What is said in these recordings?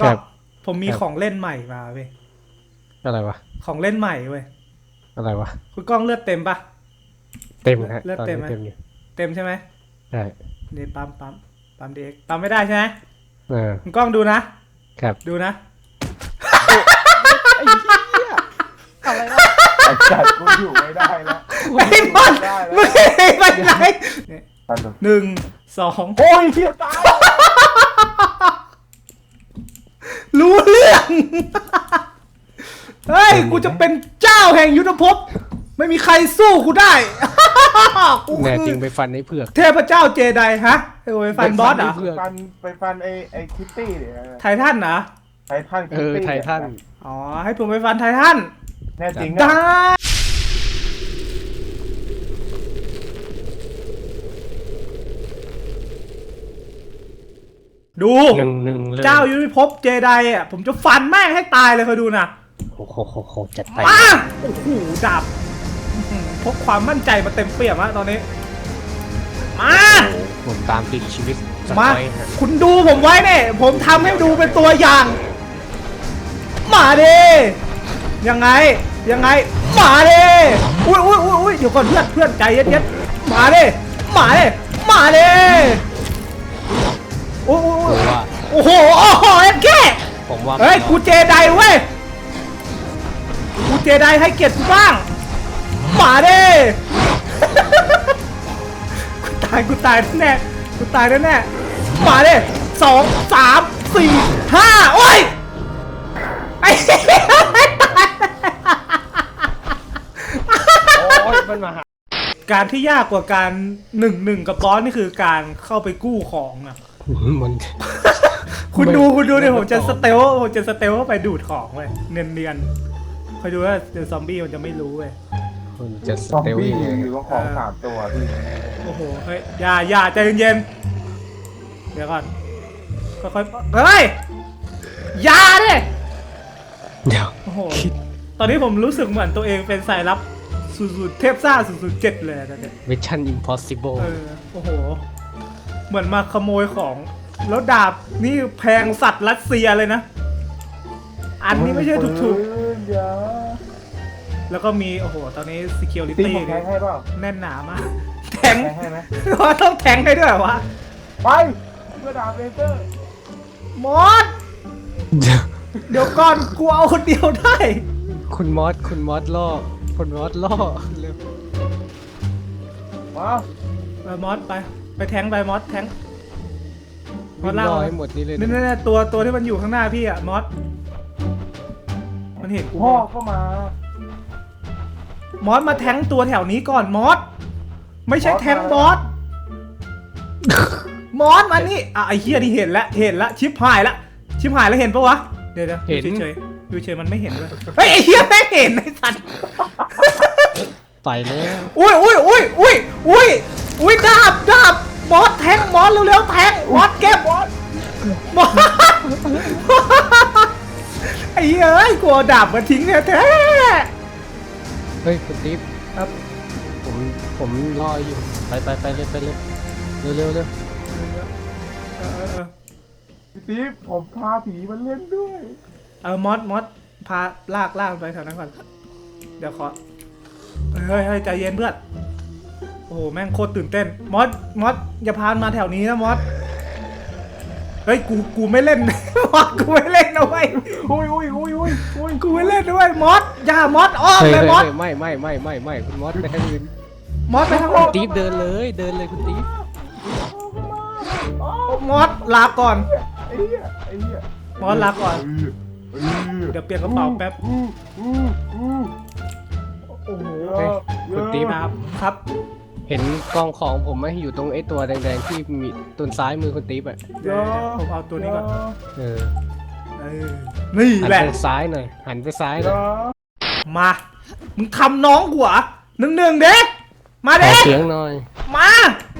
ก็ ครับ ผมมีครับของเล่นใหม่มาเว้ยอะไรวะ ของเล่นใหม่เว้ยอะไรวะ คุณกล้องเลือดเต็มปะ เต็มฮะเลือดตอนเต็มนี้ไหมเต็มอยู่เต็มใช่ไหมใช่นี่ปั๊มปั๊มปั๊มเด็กปั๊มไม่ได้ใช่ไหมเออคุณกล้องดูนะครับดูนะ อะไรวะไอ้จัดกูอยู่ไม่ได้แล้วไอ้บอลไม่ไปไหนเนี่ยตันดูหนึ่งสองโอ้ยเฮียตาย รู้เรื่อง เฮ้ย กูจะเป็นเจ้าแห่งยุทธภพ ไม่มีใครสู้กูได้ กูแน่คืจริองไปฟันในเผือก เทพเจ้าเจไดฮะไอ้โอ้ยฟันบอสเหรอะเพื่ไปฟันไปฟันไอ้ไอ้คิตตี้เนี่ยไททันเหรอ ไททันเออไททัน อ๋อ ให้ผมไปฟันไททัน แน่จริงได้ ดู หนึ่งหนึ่งเลยเจ้ายุทธภพเจไดอะผมจะฟันแม่งให้ตายเลยคอยดูนะโอ้โหโหโหจัดไปมาโอ้โหดาบอื้อหือพกความมั่นใจมาเต็มเปี่ยมอะตอนนี้ มา โอ้โหผมตามติดชีวิตสมา ไปฮะคุณดูผมไว้เนี่ย ผมทำให้ดูเป็นตัวอย่าง มาดิยังไง ยังไง มาดิอุ้ยอุ้ยอุ้ยอุ้ยเดี๋ยวก่อนเพื่อนเพื่อนใจเย็นๆมาดิมาดิมาดิ โอ้โอ้ยผมว่าโอ้โหโอ้โหเอ็มแค่ผมว่าเฮ้ยกูเจไดเว้ยกูเจไดให้เกียรติกูบ้างมาเดิกูตายกูตายแน่กูตายแน่ๆมาเดิสองสามสี่ห้าโอ้ยไอ้มันมาหาการที่ยากกว่าการหนึ่งหนึ่งกับบอสนี่คือการเข้าไปกู้ของอะ มัน คุณดูคุณดูเนี่ยผมจะไม่สเตลผมจะสเตลเข้าไปดูดของเว้ยเนียนๆคอยดูว่าเดี๋ยวซอมบี้มันจะไม่รู้เว้ยมันจะสซอมเตลบี้ยังไงอยู่ตรงของสามตัวพี่โอ้โหเฮ้ยอย่าอย่าใจเย็นๆเดี๋ยวก่อนค่อยๆเฮ้ยอย่าดิเดี๋ยวโอ้โหตอนนี้ผมรู้สึกเหมือนตัวเองเป็นสายลับสุดๆเทพซ่าสุดๆเจ็ดเลยอะตอนเนี้ยมิชชั่นอิมพอสิเบิลเออโอ้โห เหมือนมาขโมยของ แล้วดาบนี่แพงสัตว์รัสเซียเลยนะ อันนี้ไม่ใช่ถูกปืนอย่าๆแล้วก็มี โอ้โห ตอนนี้ ตี security ผมแทงให้เปล่าแน่นหนามากแทงแทงให้ไหมว่าต้องแทงให้ด้วยเหรอวะไปเพื่อดาบเลเซอร์มอสเดี๋ยวก่อนกูเอาคนเดียวได้ คุณมอสคุณมอสล่อคุณมอสล่อเร็วมาไปมอสไป ไปแทงไปมอสแทงมอวิ่สงล่าล่อให้หมดนี่เลยนี่นะนี่ตัวตัวที่มันอยู่ข้างหน้าพี่อะมอสมันเห็นกูพ่อเข้ามามอสมาแทงตัวแถวนี้ก่อนมอสไม่ใช่แทงบอสมอสมานี่อะไอ้เฮียที่เห็นแล้วเห็นแล้วชิปหายละชิปหายแล้วเห็นปะวะเดี๋ยวเดี๋ยวอยู่เฉยๆอยู่เฉยๆมันไม่เห็นเลยเฮ้ยไอ้เฮียไม่เห็นไอ้สัตว์ ไปแล้วอุ้ยอุ้ยอุ้ยอุ้ยอุ้ยอุ้ยดาบดาบ บอสแทงบอสเร็วๆแทงบอสเก็บบอสบอสไอ้เหี้ยเอ้ยกลัวดาบมาทิ้งเนี่ยแท้เฮ้ยคุณติ๊บครับผมผมรออยู่ไปไปไปเลยไปเลยเร็วเร็วเร็วเออเออพี่ติ๊บผมพาผีมาเล่นด้วย เออมอสมอสพาลากลากไปแถวนั้นก่อนเดี๋ยวขอเฮ้ยเฮ้ยใจเย็นเพื่อน โอ้โหแม่งโคตรตื่นเต้นมอสมอสอย่าพานมาแถวนี้นะมอสเฮ้ยกูกูไม่เล่น มอสกูไม่เล่นนะเว้ยอุ้ยอุ้ยอุ้ยอุ้ยอุ้ยกูไม่เล่นด้วยมอสอย่ามอสอ้อมเฮ้ยไปเฮ้ยมอสเฮ้ยไม่ไม่ไม่ไม่ไม่คุณมอสไปทางอื่นมอสไปทางคุณติ๊บเดินเลยเดินเลยคุณติ๊บมอสลาก่อนไอ้เหี้ยไอ้เหี้ยมอสลาก่อนเออเออเดี๋ยวเปลี่ยนกระเป๋าแป๊บอู้อู้อู้โอ้โหเยอะคุณติ๊บครับครับ เห็นกองของผมไหมอยู่ตรงไอ้ตัวแดงๆที่มีต้นซ้ายมือคุณติ๊บอะเดี๋ยวผมเอาตัวนี้ก่อนเออเออนี่หันแหละไปซ้ายหน่อยหันไปซ้ายหเยน่อยอะมา มึงทำน้องกูเหรอหนึ่งหนึ่งเด็กมาขอเด็ก เสียงหน่อย มา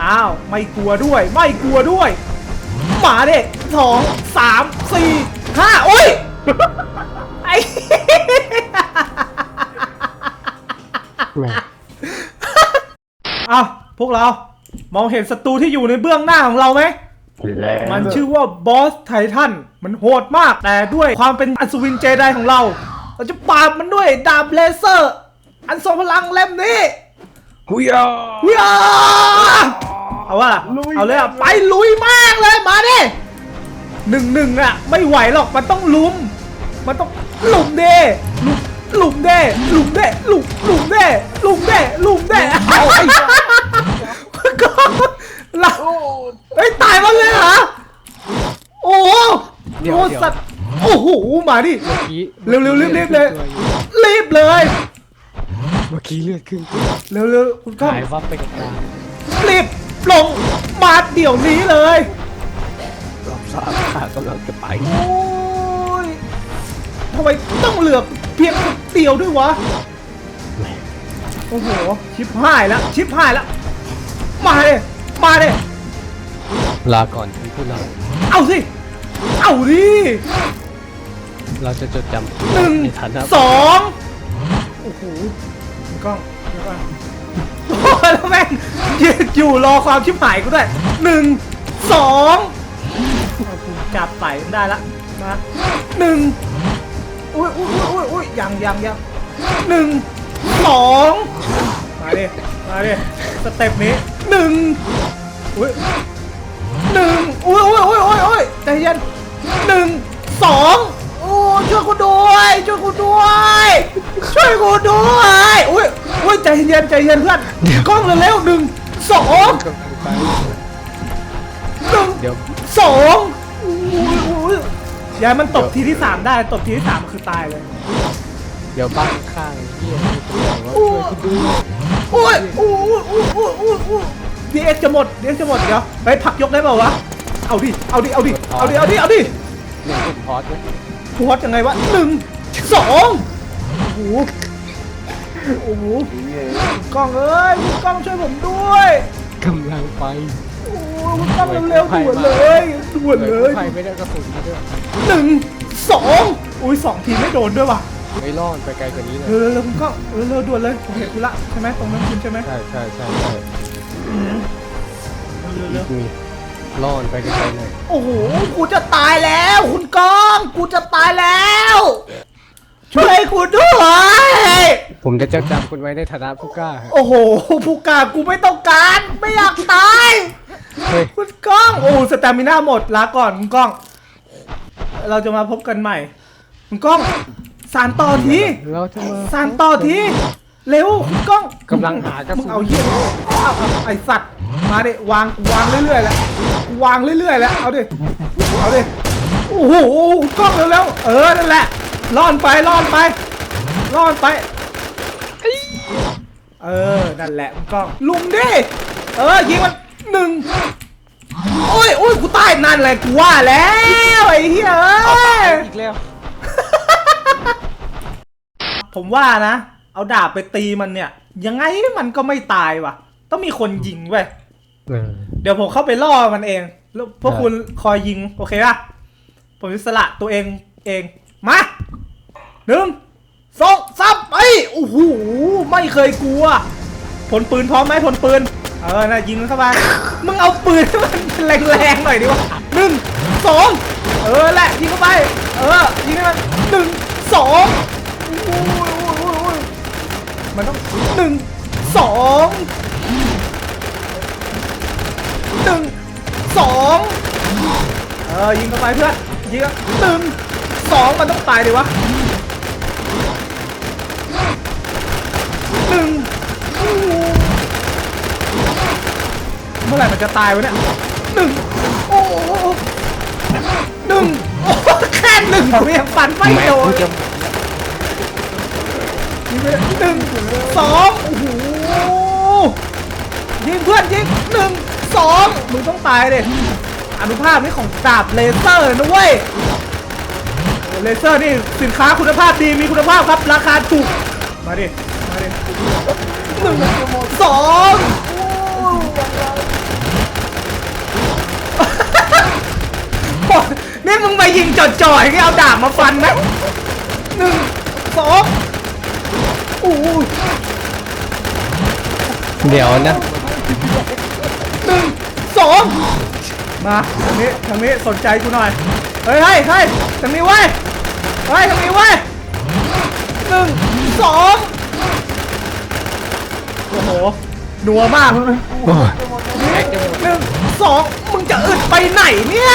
อ้าว ไม่กลัวด้วย ไม่กลัวด้วย มาเด็กสองสามสี่ห้าโอ้ย ไอ้ แหมเอาพวกเรา มองเห็นศัตรูที่อยู่ในเบื้องหน้าของเราไหม มันชื่อว่าบอสไททัน มันโหดมาก แต่ด้วยความเป็นอัศวินเจไดของเรา เราจะปราบมันด้วยดาบเลเซอร์ อันทรงพลังเล่มนี้หุยอะวิอาเอาว่าเอาเลยอะ ไปลุยมากเลย มาดิหนึ่งหนึ่งอะ ไม่ไหวหรอก มันต้องลุม มันต้องลุมเด้ลุม ลุมเด้ลุมเด้ลุมลุมเด้ลุมเด้ลุมเด้เอาไอ้ก็เราเฮ้ยตายมันเลยเหรอโอ้โหโอ้สัตว์โอ้โหมาดิเมื่อกี้เร็วเร็วรีบรีบเลยรีบเลยเมื่อกี้เลือดขึ้นตัวเร็วเร็วคุณก้องหายวับไปกับตารีบลงมาเดี๋ยวนี้เลย รอบสามขากำลังจะไปโอ้ยทำไมต้องเหลือ เพียงคนเดียวด้วยวะ โอ้โห ชิบหายแล้ว ชิบหายแล้ว มาเลยมาเลยลาก่อนท่านผู้นเอาสิ เอาดิำเราจะจดจำคุณหนึ่งในฐานะสองโอ้โหคุณกล้องเดี๋ยวก่อนโอ้ยแล้วแม่งยืนอยู่รอความชิบหายกูด้วยหนึ่งสองเอากูจับไต่ได้ละมาหนึ่ง อุ้ยอุ้ยอุ้ยอุ้ยอุ้ยยังยังยังหนึ่งสองมาดิมาดิสเต็ปนี้หนึ่งอุ้ยหนึ่งอุ้ยอุ้ยอุ้ยอุ้ยอุ้ยใจเย็นหนึ่งสองโอ้ช่วยกูด้วยช่วยกูด้วยช่วยกูด้วยอุ้ยอุ้ยใจเย็นใจเย็นเพื่อนกล้องเร็วๆหนึ่งสองหนึ่งสอง อุ้ยอุ้ยอย่าให้มันตบทีที่สามได้ตบทีที่สามคือตายเลย เดี๋ยวบ้านข้างเฮียมีตัวอย่างว่าช่วยคุณด้วยโอ้ยโอ้ยโอ้ยโอ้ยโอ้ยโอ้ยดีเอ็กจะหมดดีเอ็กจะหมดเดี๋ยวไปผลักยกได้เปล่าวะเอาดิเอาดิเอาดิเอาดิเอาดิเอาดิเรียนผมพอดไหมกูฮอตยังไงวะหนึ่งสองโอ้โหโอ้โหกล้องเอ้ยคุณกล้องช่วยผมด้วยกำลังไปโอ้ยคุณกล้องเร็วๆด่วนเลย ด่วนเลย ใครไม่ได้กระสุนมาด้วยหนึ่งสองอุ้ยสองทีไม่โดนด้วยว่ะไม่รอดไปไกลกว่านี้เลยเร็วๆเร็วๆคุณกล้องเร็วๆด่วนเลยผมเห็นคุณละใช่ไหมตรงนั้นคุณใช่ไหมใช่ใช่ใช่ใช่เร็วๆมีรอดไปไกลๆหน่อยโอ้โหกูจะตายแล้ว คุณกอง กูจะตายแล้ว ช่วยกูด้วย ผมจะจดจำคุณไว้ในฐานะผู้กล้าฮะโอ้โหผู้กล้ากูไม่ต้องการ ไม่อยากตาย เฮ้ย คุณก้อง โอ้สแตมิน่าหมดลาก่อนคุณก้อง เราจะมาพบกันใหม่ คุณก้อง สารต่อที เราจะมาสารต่อที เร็วคุณก้องกำลังหากระมึงสุนเอาเหี้ยเอาเอาไอสัตว์ มาดิวางวางเรื่อยๆแล้ววางเรื่อยๆแล้วเอาดิ เอาดิ โอ้โหกล้องเร็วๆเออ นั่นแหละล่อนไปล่อนไปล่อนไป เออ นั่นแหละคุณกล้อง ลุมดิ เออ ยิงมัน หนึ่งโอ้ยโอ้ยกูตายนั่นแหละกูว่าแล้วไอ้เหี้ยเอ้ยอีกแล้ว ผมว่านะ เอาดาบไปตีมันเนี่ย ยังไงมันก็ไม่ตายว่ะ ต้องมีคนยิงเว้ยเออ เดี๋ยวผมเข้าไปล่อมันเอง แล้วพวกได้ คุณคอยยิง โอเคป่ะ ผมจะสละตัวเองเอง มาหนึ่งสองสามไปโอ้โหไม่เคยกลัว ผลปืนพร้อมไหมผลปืน เออน่ะยิงมันเข้าไปมึงเอาปืนมันแรงๆหน่อยดิวะหนึ่งสองเออแหละยิงเข้าไป เออยิงให้มันหนึ่งสองโอ้ยโอ้ยโอ้ยมันต้องหนึ่งสองหนึ่งสองเออยิงเข้าไปเพื่อนยิงหนึ่งสองมันต้องตายดิวะหนึ่งโอ้ มื่อไหร่มันจะตายวะเนี่ยหนึ่งโอ้โหหนึ่งโอ้โหแค่หนึ่งผมยังฟันไม่โดนกูจะยิงไปหนึ่งสองโอ้โหยิงเพื่อนยิงหนึ่งสองมึงต้องตายเลยอนุภาพนี่ของดาบเลเซอร์นะเว้ยเลเซอร์นี่สินค้าคุณภาพดีมีคุณภาพครับราคาถูกมาดิมาดิหนึ่งสองโอ้ นี่มึงไปยิงจ่อยๆให้เอาดาบมาฟันนะหนึ่งสองโอ้ยเดี๋ยวนะหนึ่งสองมาทางนี้ทางนี้สนใจกูหน่อย เฮ้ยเฮ้ยเฮ้ยทางนี้เว้ยเฮ้ยทางนี้เว้ยหนึ่งสองโอ้โหนัวมากโอ้ยแม็กจะหมดหนึ่งสองมึงจะอึดไปไหนเนี่ย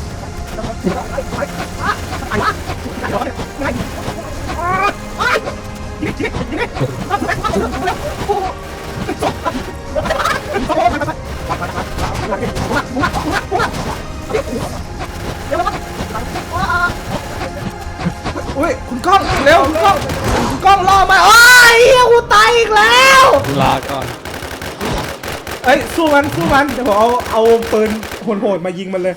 ตายอีกแล้วลาก่อนเอ้ยสู้มันสู้มันเดี๋ยวผมเอาเอาปืนโหดๆมายิงมันเลย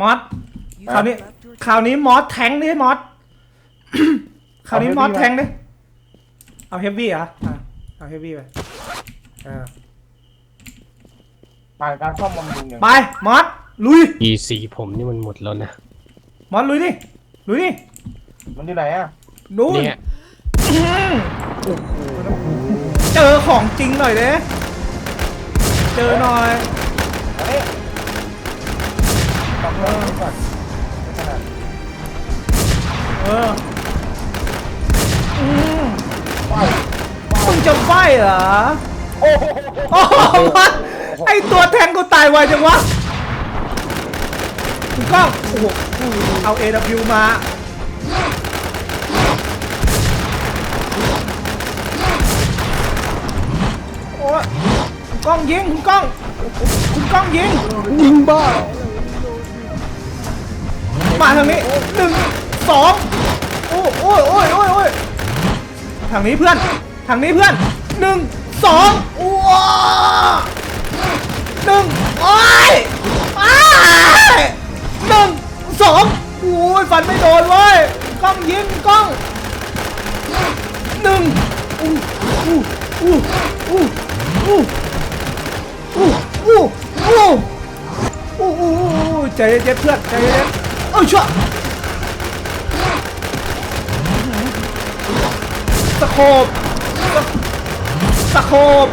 มอสคราวนี้คราวนี้มอสแทงค์ดิมอสคราวนี้มอสแทงค์ดิเอาเฮฟวี่เหรออะเอาเฮฟวี่ไปอ่าผ่านการซ่อมบำรุงอย่างไปมอสลุย อีสีผมนี่มันหมดแล้วนะ มอสลุยดิลุยดิมันที่ไหนอะนู่นเนี่ยอืมเจอของจริงหน่อยเด้เจอหน่อยอันนี้ต้องเริ่มก่อนไม่ขนาดเอออืมไปมึงจะไฟเหรอโอ้โหโอ้โหมันไอตัวแทงกูตายไวจังวะกูก็โอ้โห เอา AW มา โอ้คุณกล้องยิง คุณกล้อง คุณกล้องยิง ยิงบ้า มาทางนี้หนึ่งสองโอ้โอ้ยโอ้ยโอ้ยโอ้ยทางนี้เพื่อน ทางนี้เพื่อนหนึ่งสองว้า นไม่โดนเว้ยกล้องยิงกล้องหนึ่งอู้อู้อู้อู้อู้อู้อู้อู้อู้อู้อู้ใจเย็นเพื่อนใจเย็นเอ้ยชั่วสะโคบสะโคบ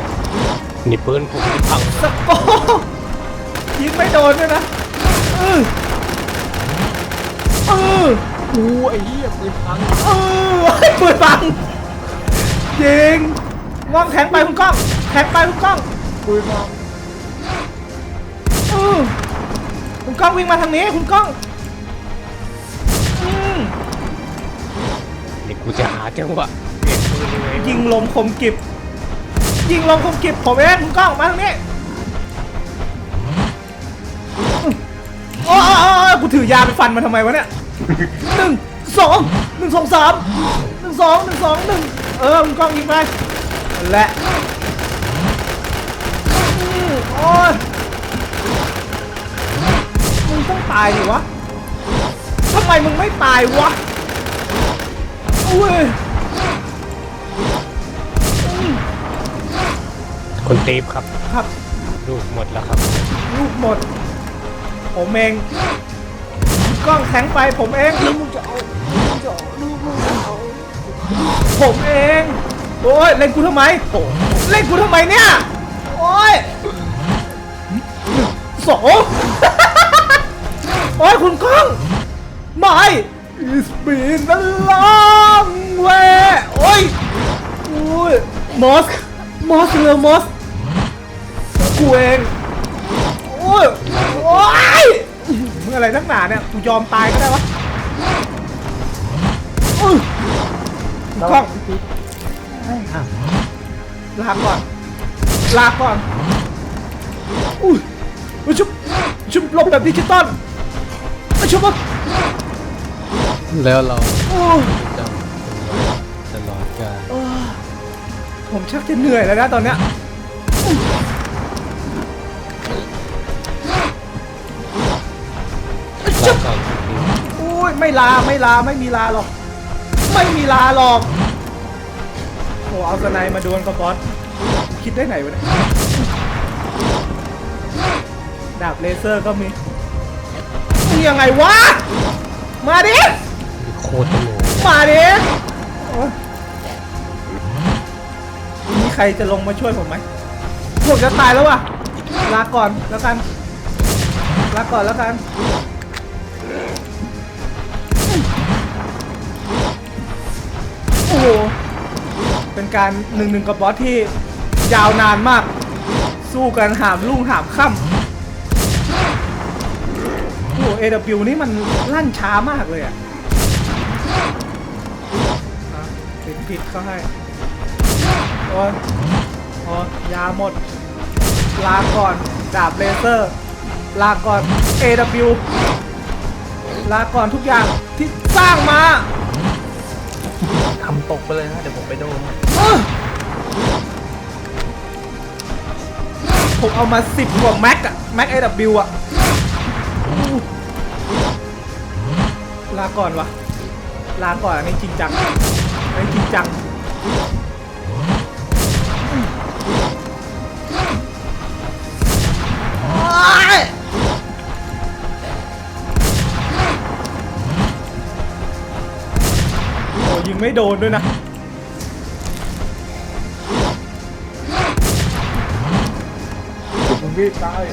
นี่ปืนผมพังสะโคบยิงไม่โดนด้วยนะเออเออ โอ้ไอ้เหี้ยปืนพังเออให้ปืนบังยิงงองแทงไปคุณกล้องแทงไปคุณกล้องคุยมาเออคุณกล้องวิ่งมาทางนี้คุณกล้องอืมเดี๋ยวกูจะหาจังหวะเปลี่ยนปืนยังไงยิงลมคมกิบยิงลมคมกิบผมเองคุณกล้องมาทางนี้โอ้ยกูถือยาไปฟันมันทำไมวะเนี่ย หนึ่งสองหนึ่งสองสามหนึ่งสองหนึ่งสองหนึ่งเออคุณก้องยิงไปนั่นแหละอืมโอ้ยมึงต้องตายดิวะทำไมมึงไม่ตายวะอุ้ยคนตีบครับ ครับ ลูกหมดแล้วครับ ลูกหมด ผมเอง กล้องแทงไปผมเองล้วมึงจะเอามึงจะเอาลูกมึงจะเอาผมเองโอ้ยเล่นกูทำไมเล่นกูทำไมเนี่ยโอ้ยสองโอ้ยคุณกล้องไม่ It's been a long way โอ้ยโอ้ยมอสมอสเรือมอสกูเองโอ้ยโอ้ย งอะไรนักหนาเนี่ยกูยอมตายก็ได้วะอื้อคุณกล้องลาก่อน ลาก่อนอุ้ยอุ้ยชุบชุบหลบแบบดิจิตอลอุ้ยชุบอะแล้วเราโอ้ยจะตลอดกาลผมชักจะเหนื่อยแล้วนะตอนเนี้ย ไม่ลาไม่ลาไม่มีลาหรอก ไม่มีลาหรอกโอ้เอาสไนด์มาดวลกับบอสคิดได้ไหนวะเนี่ยดาบเลเซอร์ก็มีมึงยังไงวะ มาดิโคตรมาดิมีใครจะลงมาช่วยผมไหมผมจะตายแล้วว่ะลาก่อนแล้วกันลาก่อนแล้วกัน อ้เป็นการหนึ่งหนึ่งกับบอสที่ยาวนานมาก สู้กันหามลุ่งหามค่ำโอ้โห AW นี่มันลั่นช้ามากเลยอะอะติดผิดเขาให้โอ้ยโอ้ยยาหมด ลาก่อนดาบเลเซอร์ ลาก่อน AW ลาก่อนทุกอย่างที่สร้างมา ทำตกไปเลยนะ เดี๋ยวผมไปโดนผมเอามาสิบกว่าแม็กอะแม็ก AW อะอู้ลาก่อนวะลาก่อนอันนี้จริงจังอันนี้จริงจังโอ๊ย ไม่โดนด้วยนะ มึงวิ่งตาย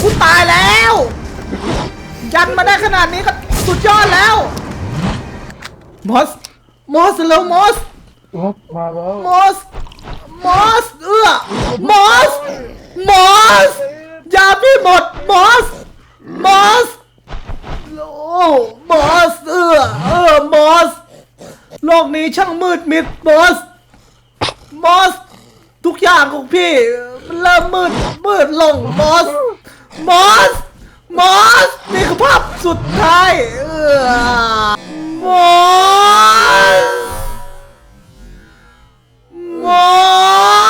กูตายแล้ว ยันมาได้ขนาดนี้ก็สุดยอดแล้ว มอส มอสเร็วมอสโอ้มาแล้วมอส มอส เอื้อ มอส มอส ยาพี่หมด มอส มอส โอ้ มอส เอื้อ เออ มอส โลกนี้ช่างมืดมิดบอส บอส ทุกอย่างของพี่มันเริ่มมืดมืดลงบอส บอส บอส นี่คือภาพสุดท้ายเออบอส บอส